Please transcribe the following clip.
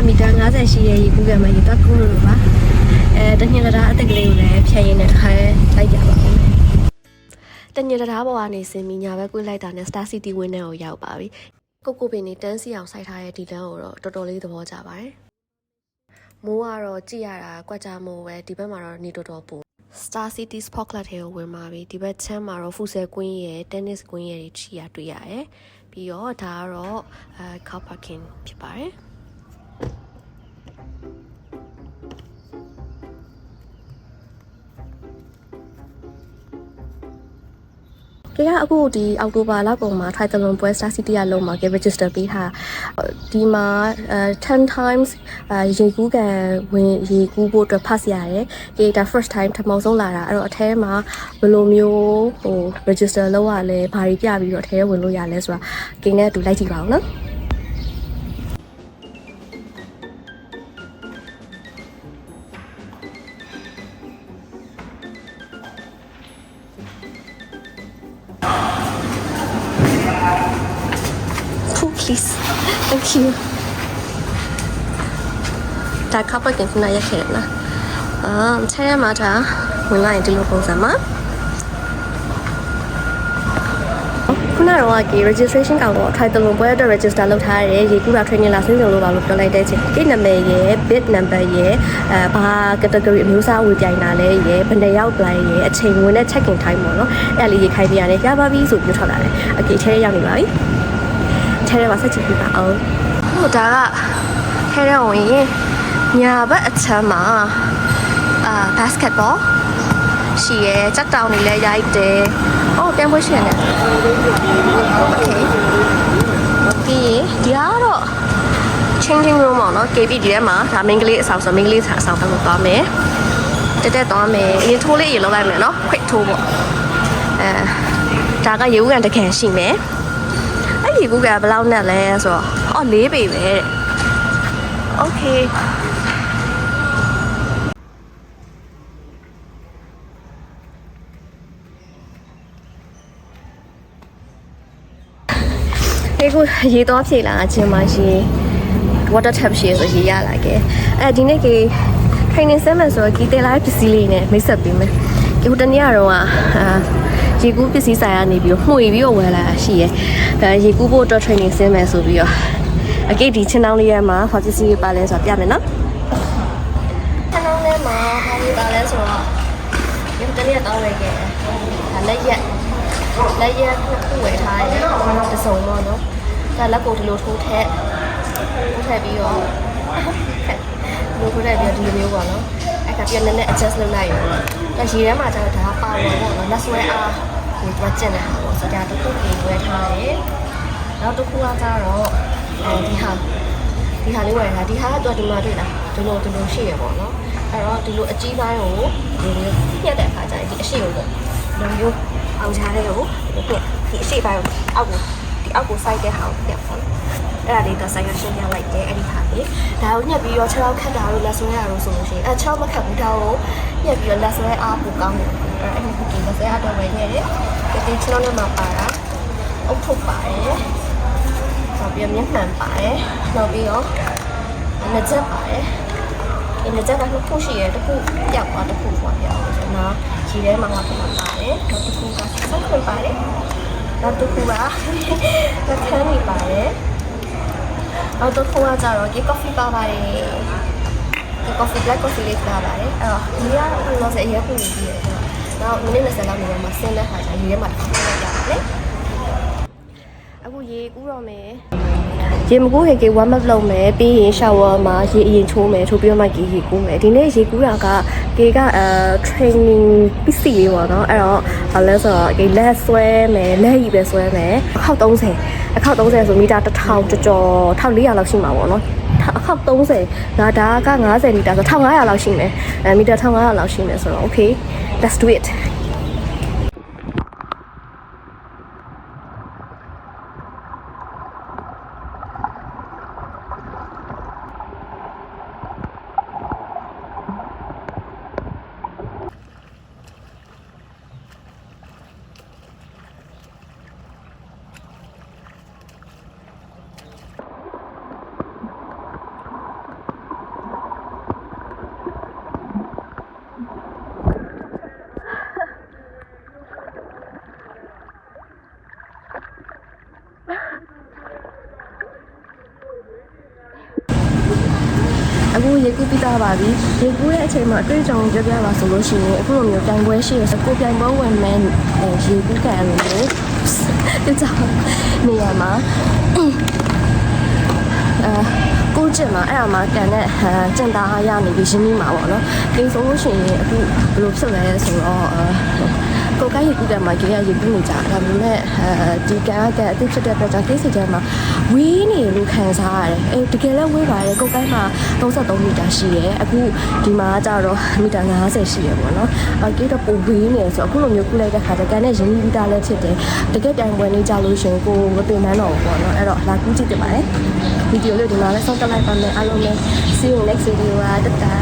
50ရှိရဲ့ရေကူးကမှာရေတော့ကူးလို့ပါအဲတညင်တရားအသက်ကလေးကိုလည်းဖြတ်ရင်းနဲ့တစ်ခါလိုက်ကြပါဦးတညင်တရားပေါ်ကနေစင်ပြီးညာဘက်ကွေးလိုက်တာနဲ့ Star City ဝင်းထဲကိုရောက်ပါပြီကိုကိုပင်နေတန်းစီအောင်စိုက်ထားတဲ့ဒီလမ်းကိုတော့တော်တော်လေးသဘောကျပါတယ်မိုးကတော့ကြည့်ရတာကွက်ကြမိုးပဲဒီဘက်မှာတော့နေတော်တော်ပူ Star City Sport Club ထဲကိုဝင်ပါပြီဒီဘက်ချမ်းမှာတော့ Futsal Queen ရဲ့ Tennis Queen ရဲ့တွေချီရတွေ့ရတယ်ပြီးတော့ဒါကတော့အဲ car parking ဖြစ်ပါတယ် ကဲကအခုဒီအောက်တိုဘာလောက်ကုန်မှာ Triathlon ပွဲ Star City ကလုံးမှာကဲ register ပေးထားဒီမှာအဲ10 times အဲရေကူးကန်ဝင်ရေကူးဖို့အတွက်ဖတ်ရတယ်။ကဲဒါ first time ထမအောင်ဆုံးလာတာအဲ့တော့အထဲမှာဘယ်လိုမျိုးဟို register လုပ်ရလဲဘာတွေပြပြီးတော့အထဲထဲဝင်လို့ရလဲဆိုတာကင်းနဲ့အတူလိုက်ကြည့်ပါအောင်နော်။ please. Thank you. ဒါကပ်ပကင်ခုနရက်ခဲ့လားအာချဲရမှာဒါဝင်လာရင်ဒီလိုပုံစံမှာခုနကတော့က registration ကောင်တော့ triathlon ပွဲအတွက် register လုပ်ထားရတယ်ရေကူးတာ training လာဆင်းကြလို့ပါလို့ပြောလိုက်တဲ့ချင်းကိနာမည်ရယ် bid number ရယ်အဲဘာ category အမျိုးအစားဝေပြိုင်တာလဲရယ်ဘယ်နှစ်ယောက်ပလိုင်းရယ်အချိန်ဝင်တဲ့ check in time ပေါ့နော်အဲ့ဒါလေးရေးခိုင်းပြရတယ်ရပါပြီဆိုပြီးထွက်လာတယ်အကေထဲရောက်နေပါပြီ ထဲထဲမှာဆက်ချင်ပြပါအောင်ဟိုဒါကထဲထဲဝင်ရင်ညာဘက်အချမ်းမှာအာ basketball ရှိရဲစက်တောင်နေလဲရိုက်တယ်။အော်ပြန်ပွဲရှိရတယ်။ Okay ။ဒီဒီကတော့ changing room ပေါ့နော် KB ဒီထဲမှာဒါ main ကလေးအဆောင်ဆို main ကလေးအဆောင်ဘက်ကိုသွားမယ်။တက်တက်သွားမယ်။အရင်ထိုးလေးရေလောက်လိုက်မယ်နော် quick ထိုးပေါ့။အဲဒါကရေဦးကန်တခင်ရှိမယ်။ အဲ့ဒီဘူးကဘယ်လောက်နဲ့လဲဆိုတော့အော်၄ပေပဲတဲ့ Okay ဒီကိုရေတော့ဖြေလာခြင်းမှာရေ water tap ရှိရဆိုရေရလာခဲ့အဲဒီနေ့ကေ training ဆက်မယ်ဆိုတော့ကီတဲလိုက်ပစ္စည်းလေးနဲ့မိတ်ဆက်ပေးမယ်ဒီဟိုတနေ့ကတော့အာ ရေကူးပစ္စည်းဆိုင်ကနေပြီးတော့မှွေပြီးတော့ဝယ်လာတာရှိရဲအဲရေကူးဖို့အတွက် training ဆင်းမယ်ဆိုပြီးတော့အကိတ်ဒီချင်းတောင်းလေးရဲမှာဘာပစ္စည်းတွေပါလဲဆိုတာပြမယ်နော်ချင်းတောင်းလေးမှာဘာတွေပါလဲဆိုတော့ဒီတနေ့တောင်းဝယ်ခဲ့ဒါလက်ရက်လက်ရက်ခုဝယ်ထားတယ်ပစုံတော့နော်ဒါလက်ကိုဒီလိုထိုးထက်ထိုးထက်ပြီးတော့ဒီလိုထိုးထက်ပြီးတော့ဒီလိုမျိုးပေါ့နော်အဲ့ကပြန်နည်းနည်း adjust လုပ်လိုက်ရောဒါရေထဲမှာကျတော့ဒါကပါဝင်ပေါ့နော်လက်ဆွဲအား ကိုသွားကျင်တဲ့ဟာပေါ့ဆိုတော့ဒါတစ်ခုပြင်ဝယ်ထားတယ်နောက်တစ်ခုကကျတော့အဲဒီဟာဒီဟာလေးဝယ်ထားဒီဟာကတော့ဒီမှာတွေ့လားဒီလိုဒီလိုရှိရပေါ့နော်အဲ့တော့ဒီလိုအကြီးပိုင်းကိုဒီလိုညှက်တဲ့အခါကျရင်ဒီအရှိကိုပေါ့ဒီလိုမျိုးအောင်ချားတဲ့ကိုဒီညှက်ဒီအရှိပိုင်းကိုအောက်ကိုဒီ အောက်ကိုစိုက်တဲ့ဟာကိုညှက်ပေါ့နော်အဲ့ဒါလေးတော့ဆိုင်ရရှင်းပြလိုက်တယ်အဲ့ဒီဟာလေးဒါကိုညှက်ပြီးတော့ခြေထောက်ခတ်တာလို့လက်ဆွဲရလို့ဆိုလို့ရှိရင်အဲခြေထောက်မခတ်ဘူးဒါကိုညှက်ပြီးတော့လက်ဆွဲအားပိုကောင်းတယ်အဲ့အဲ့ဒီဒီလက်ဆွဲအားတော့ဝယ်ခဲ့တယ်ဒီခြေထောက်နဲ့မှပါတာအုတ်ထုတ်ပါတယ်နောက်ပြီးမျက်နှာပါတယ်နောက်ပြီးတော့လက်ချက်ပါတယ်ဒီလက်ချက်ကနှစ်ခုရှိရဲတစ်ခုပြောက်သွားတစ်ခုပေါ့ပြောက်လို့ဆိုတော့ခြေထဲမှာကပြန်ပါတယ်နောက်တစ်ခုကဆက်ခွင့်ပါတယ် နောက်တစ်ခုကလက်ခန်းနေပါတယ်နောက်တစ်ခုကကြတော့ဒီ coffee ပါပါတယ်ဒီ coffee black coffee လေးပါပါတယ်အဲ့တော့ဒီကတော့ဆက်ရက်ခုနေပြီးရတယ်နောက်မိနစ်20လောက်နေမှာဆင်းတဲ့ခါကျရေထဲမှာတစ်ခါပြန်ရပါတယ်အခုရေကူးတော့မယ် ရေမကူးဟေကေ warm up လုပ်မယ်ပြီးရင် shower မှာရေအရင်ချိုးမယ်ချိုးပြီးတော့မှကေရေကူးမယ်ဒီနေ့ရေကူးတာကကေကအဲ training ပစ္စည်းလေးပေါ့နော်အဲ့တော့ဘာလဲဆိုတော့ကေလက်ဆွဲမယ်လက်ရည်ပဲဆွဲမယ်အခောက်30အခောက်30ဆိုမီတာ1000ကျော်ကျော်1400လောက်ရှိမှာပေါ့နော်အခောက်30ငါဒါက90မီတာဆို1500လောက်ရှိမယ်အဲမီတာ1500လောက်ရှိမယ်ဆိုတော့ okay let's do it ရေကူးပြီးသားပါပြီရေကူးတဲ့အချိန်မှာအတွေ့အကြုံပြောပြပါဆိုလို့ရှိရင်အခုလိုမျိုးတိုင်ပွဲရှိရဆိုကိုပြိုင်ပွဲဝင်မှန်းရေကူးကန်လို့မျိုးဒီကြောင့်နေရာမှာအဲကိုကျင်မှာအဲ့အမှာကန်တဲ့ကျင်သားအားရနေပြီးရင်းနှီးမှာပေါ့နော်ဒီဆိုလို့ရှိရင်အခုဘယ်လိုဖြစ်လဲဆိုတော့ ကိုကိုင်းရေကူးကန်မှာကြီးရရေကူးနေကြဒါပေမဲ့အဲဒီကန်ကကန်အသိဖြစ်တဲ့အတွက်ကြောင့်ကိစ္စထဲမှာဝေးနေလို့ခံစားရတယ်အဲတကယ်လည်းဝေးပါတယ်ကိုကိုင်းမှာ33မီတာရှိတယ်အခုဒီမှာကျတော့မီတာ90ရှိရပေါ့နော်အဲကိတော့ပိုဝေးနေဆိုအခုလိုမျိုးကူးလိုက်တဲ့ခါကျကန်နဲ့ရင်းနှီးပြီးသားလည်းဖြစ်တယ်တကယ်တိုင်ပွဲနေကြလို့ရှင်ကိုမပင်ပန်းတော့ဘူးပေါ့နော်အဲ့တော့လာကူးကြည့်တင်ပါတယ်ဗီဒီယိုလေးဒီမှာလည်းစောင့်တက်လိုက်ပါမယ်အားလုံးလည်း see you next video อ่ะတတာ